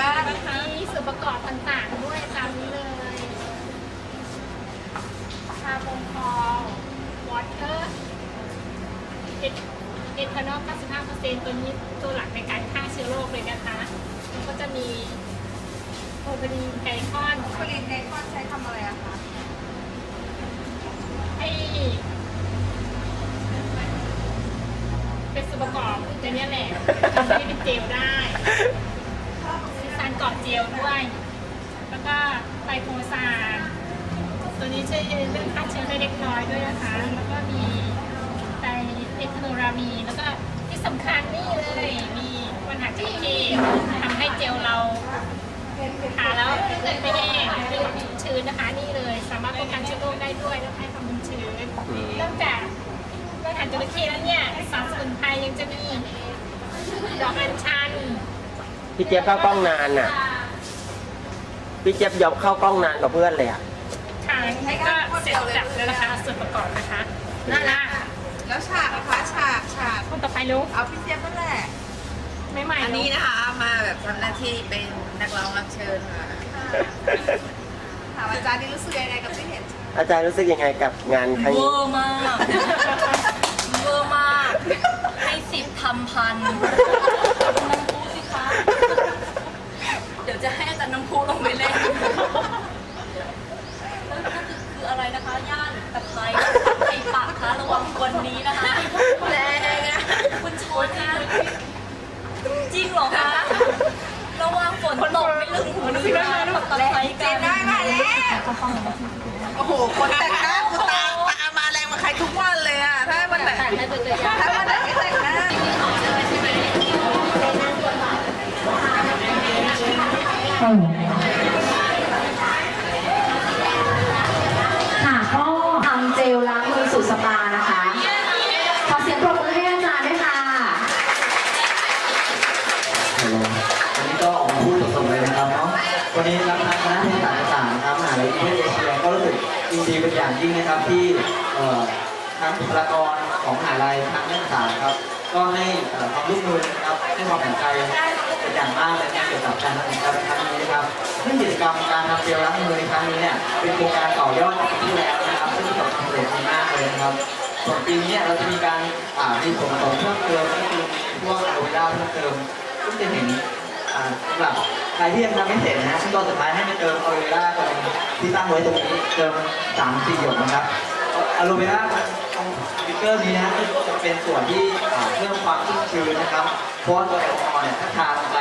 บ้างมีส่วนประกอบต่างๆ ด้วยตามนี้เลยชาบงคอลวอเตอร์เอทานอล95%ตัวนี้ตัวหลักในการฆ่าเชื้อโรคเลยนะคะแล้วก็จะมีโอเบรีนไกลคอนผลิตเนคอนใช้ทำอะไรอะคะให้เป็นส่วนประกอบในเนี้ยแหละ ช่วยเรื่องฆ่าเชื้อได้เล็กน้อยด้วยนะคะ แล้วก็มีไตเอทานรามี แล้วก็ที่สำคัญนี่เลย มีวันหาจระเข้ทำให้เจลเราทาแล้วไม่แห้งไม่ชุ่มชื้นนะคะนี่เลย สามารถป้องกันเชื้อโรคได้ด้วยแล้วให้ความชุ่มชื้นนอกจากวันหาจระเข้แล้วเนี่ยสารสมุนไพรยังจะมีดอกอัญชันพี่เจี๊ยบเข้ากล้องนานน่ะ พี่เจี๊ยบยอมเข้ากล้องนานกว่าเพื่อนเลยอะ ก็เสร็จจับแล้วนะคะส่วนประกอบนะคะนั่นละแล้วฉากนะคะฉากฉากคนต่อไปลูกเอาพี่เจี๊ยบนั่นแหละไม่ใหม่อันลูนี้กนะคะมาแบบทำหน้าที่เป็นนักร้องรับเชิญค่ะถามอาจารย์นี่รู้สึกยังไงกับที่เห็นอาจารย์รู้สึกยังไงกับงานครั้งเวนี้อร์มากเวอร์มากให้สิบทำพันน้ำพุสิคะ เดี๋ยวจะให้อาจารย์น้ำพุลงไปเล่นแล้วนั่นคือคืออะไรนะคะ ย่านตะไคร้ไข่ปากคะระวังวันนี้นะคะ แรงอะ คุณชนนะจริงเหรอคะ ระวังฝนตกไม่ลืมหูลืมตาตะไคร้ เจ กัน นได้มาแล้วโอ้โห คนแต่งหน้ากูตาตามาแรงมาใครทุกวันเลยอะถ้าวันไหนถ้าวันไหนไม่แต่งหน้า ค่ะก็ทำเจลล้างมือสูตรสปานะคะ ขอเสียงปรบมือให้อาจารย์ด้วยค่ะ วันนี้ก็ออกมาพูดสดๆเลยนะครับเนาะ วันนี้รับทางคณะที่ต่างต่างๆนะครับมหาวิทยาลัยเอเชียก็รู้สึกยินดีเป็นอย่างยิ่งนะครับที่เอ่อทางบุคลากรของมหาลัยทางนักศึกษาครับ ก็ให้เอ่อความร่วมมือนะครับให้ความสนใจเป็นอย่างมากเลยนะเกี่ยวกับการทำกิจกรรมครั้งนี้นครับ ซึ่งกิจกรรมการทำเจลล้างมือในครั้งนี้เนี่ยเป็นโครงการต่อยอดจากปีที่แล้วนะครับซึ่งประสบความสำเร็จดีมากเลยนะครับส่วนปีนี้เราจะมีการอ่ามีส่วนผสมเพิ่มเติมก็คือพวกอะโลเวราเพิ่มเติมซึ่งจะเห็นอ่าสำหรับใครที่ยังทำไม่เสร็จนะฮะขั้นตอนสุดท้ายให้ไปเติมอะโลเวราตรงที่ตั้งไว้ตรงนี้เติมสามสี่หยดนะครับอะโลเวราตรงสติ๊กเกอร์นี้นะจะเป็นส่วนที่เพิ่มความชุ่มชื้นนะครับเพราะว่าตัวแอลกอฮอล์เนี่ยถ้าทาลงไป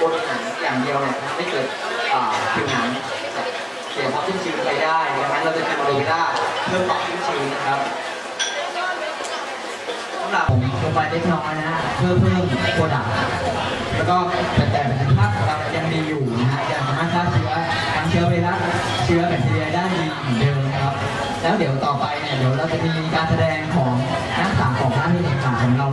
บนหนังอย่างเดียวเนี่ยทำให้เกิด ผิวหนังเสียความชุ่มชื้นไปได้ดังนั้นเราจะเป็นอะโลเวราเพิ่มความชุ่มชื้นนะครับสำหรับผมลงไปเล็กน้อยนะฮะเพื่อเพิ่มโปรดักต์แล้วก็แต่แต่ประสิทธิภาพของเรายังมีอยู่นะฮะยังสามารถฆ่าเชื้อทั้งเชื้อไวรัสเชื้อแบคทีเรียได้ดีเหมือนเดิมนะครับ แล้วเดี๋ยวต่อไปเนี่ยเดี๋ยวเราจะมีการแสดงของนักศึกษาของคณะวิทยาศาสตร์ของเรา